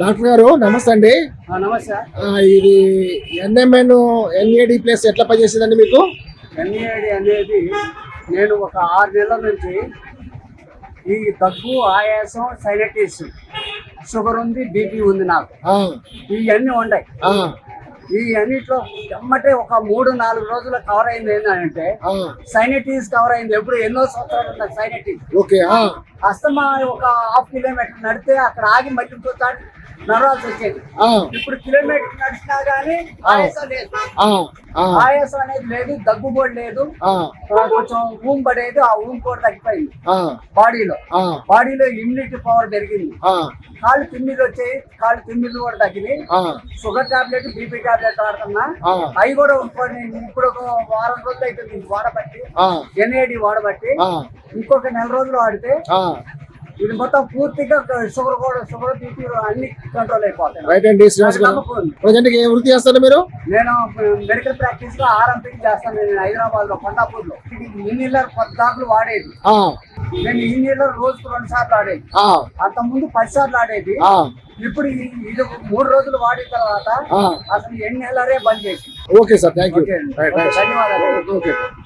Doctor గారు నమస్తే అండి. ఇది ఎన్ఎంఎన్ ఎన్ఏడి ప్లేస్ ఎట్లా పనిచేసిందండి మీకు? ఎన్ఏడి అనేది నేను ఒక ఆరు నెలల నుంచి ఈ దగ్గు ఆయాసం సైనటిస్ షుగర్ ఉంది బీపీ ఉంది నాకు. ఇవన్నీ ఉన్నాయి ఈ అన్నిట్లో ఎమ్మటే ఒక మూడు నాలుగు రోజులు కవర్ అయింది ఏంటంటే సైనటిస్ కవర్ అయింది. ఎప్పుడు ఎన్నో సంవత్సరాలు ఉన్న సైనటిస్ ఓకే అస్తమా ఒక హాఫ్ కిలోమీటర్ నడితే అక్కడ ఆగి మళ్ళీ ఇంకోసారి నడవాల్సి వచ్చేది. ఇప్పుడు కిలోమీటర్ నడిచినా కానీ ఆయాసం లేదు. ఆయాసం అనేది లేదు దగ్గుబోడు లేదు. ఆ, ఆ, కొంచెం ఊం పడేది ఆ ఊం కూడా తగ్గిపోయింది. బాడీలో. బాడీలో ఇమ్యూనిటీ పవర్ పెరిగింది. కాళ్ళు తిమ్మిలు వచ్చాయి కాళ్ళు తిమ్మిలు కూడా తగ్గినాయి. ఆ, షుగర్ టాబ్లెట్ బీపీ టాబ్లెట్ వాడుతున్నా. అవి కూడా ఇప్పుడు ఒక వారం రోజులు అవుతుంది వాడబట్టి. ఎన్ఏడి వాడబట్టి. ఇంకొక నెల రోజులు వాడితే. ఇది మొత్తం పూర్తిగా షుగర్ కూడా షుగర్ బీపీ అన్ని కంట్రోల్ అయిపోతాయి. రైట్ అండి శ్రీనివాస్ గారు. నమ్మకం ఉంది. ప్రజెంట్ ఏ వృత్తి చేస్తారు మీరు? నేను మెడికల్ ప్రాక్టీస్లో ఆర్ఎంపీ చేస్తాను నేను హైదరాబాద్లో కొండాపూర్లో ఇన్నిల్లర్ పద్దాకులు వాడేది. ఆ, నేను ఇన్నిల్లర్ రోజుకు రెండు సార్లు ఆడేది అంత ముందు పది సార్లు ఆడేది ఇప్పుడు ఇది మూడు రోజులు వాడిన తర్వాత. అసలు ఎన్ని నెలలే బంద్ చేసి ఓకే సార్ థ్యాంక్ యూ ధన్యవాదాలు. ఓకే.